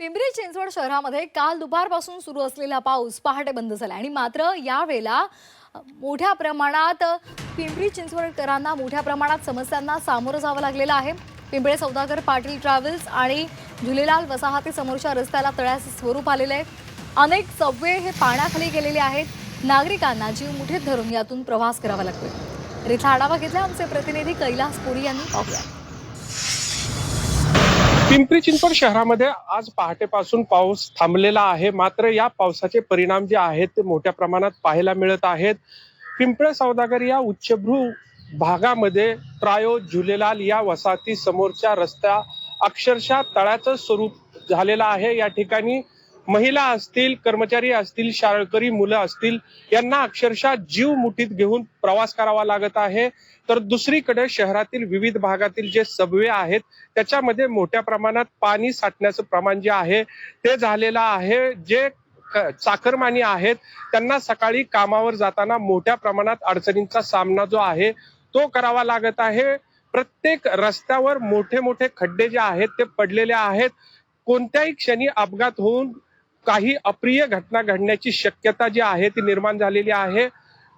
पिंपरी चिंचवड शहरामध्ये काल दुपारपासून सुरू असलेला पाऊस पहाटे बंद झाला आणि मात्र यावेळेला मोठ्या प्रमाणात पिंपरी चिंचवडकरांना मोठ्या प्रमाणात समस्यांना सामोरं जावं लागलेलं आहे. पिंपळे सौदागर पाटील ट्रॅव्हल्स आणि झुलेलाल वसाहती समोरच्या रस्त्याला तळ्याचे स्वरूप आलेले आहे. अनेक सबवे हे पाण्याखाली गेलेले आहेत. नागरिकांना जीव मुठीत धरून यातून प्रवास करावा लागतोय. रिथा आढावा घेतला आमचे प्रतिनिधी कैलास पुरी यांनी. पाहूया. पिंपरी चिंचवड शहरामध्ये आज पहाटेपासून पाऊस थांबलेला आहे. मात्र या पावसाचे परिणाम जे आहेत ते मोठ्या प्रमाणात पाहायला मिळत आहेत. पिंपळे सौदागर या उच्चभ्रू भागामध्ये प्रायो झुलेलाल या वसाहती समोरच्या रस्त्या अक्षरशः तळ्याचं स्वरूप झालेलं आहे. या ठिकाणी महिला असतील कर्मचारी असतील शाळकरी मुलं असतील यांना अक्षरशः जीव मुठीत घेऊन प्रवास करावा लागत आहे. तर दुसरीकडे शहरातील विविध भागातील जे सबवे आहेत त्याच्यामध्ये मोठ्या प्रमाणात पाणी साठण्याचं प्रमाण जे आहे ते झालेलं आहे. जे चाकरमानी आहेत त्यांना सकाळी कामावर जाताना मोठ्या प्रमाणात अडचणींचा सामना जो आहे तो करावा लागत आहे. प्रत्येक रस्त्यावर मोठे मोठे खड्डे जे आहेत ते पडलेले आहेत. कोणत्याही क्षणी अपघात होऊन काही अप्रिय घटना घडण्याची शक्यता जी आहे ती निर्माण झालेली आहे.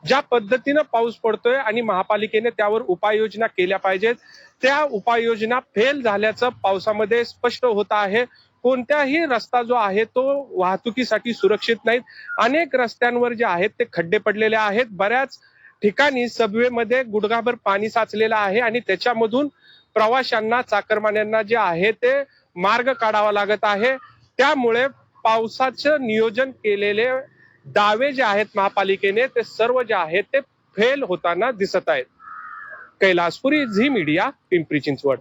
ज्या पद्धतीनं पाऊस पडतोय आणि महापालिकेने त्यावर उपाययोजना केल्या पाहिजेत त्या उपाययोजना फेल झाल्याचं पावसामध्ये स्पष्ट होत आहे. कोणत्याही रस्ता जो आहे तो वाहतुकीसाठी सुरक्षित नाहीत. अनेक रस्त्यांवर जे आहेत ते खड्डे पडलेले आहेत. बऱ्याच ठिकाणी सबवेमध्ये गुडघाभर पाणी साचलेलं आहे आणि त्याच्यामधून प्रवाशांना चाकरमान्यांना जे आहे ते मार्ग काढावा लागत आहे. त्यामुळे पावसाचं नियोजन केलेले दावे जे आहेत महापालिकेने ते सर्व जे आहेत ते फेल होताना दिसत आहेत. Kailaspuri Zee Media Pimpri Chinchwad.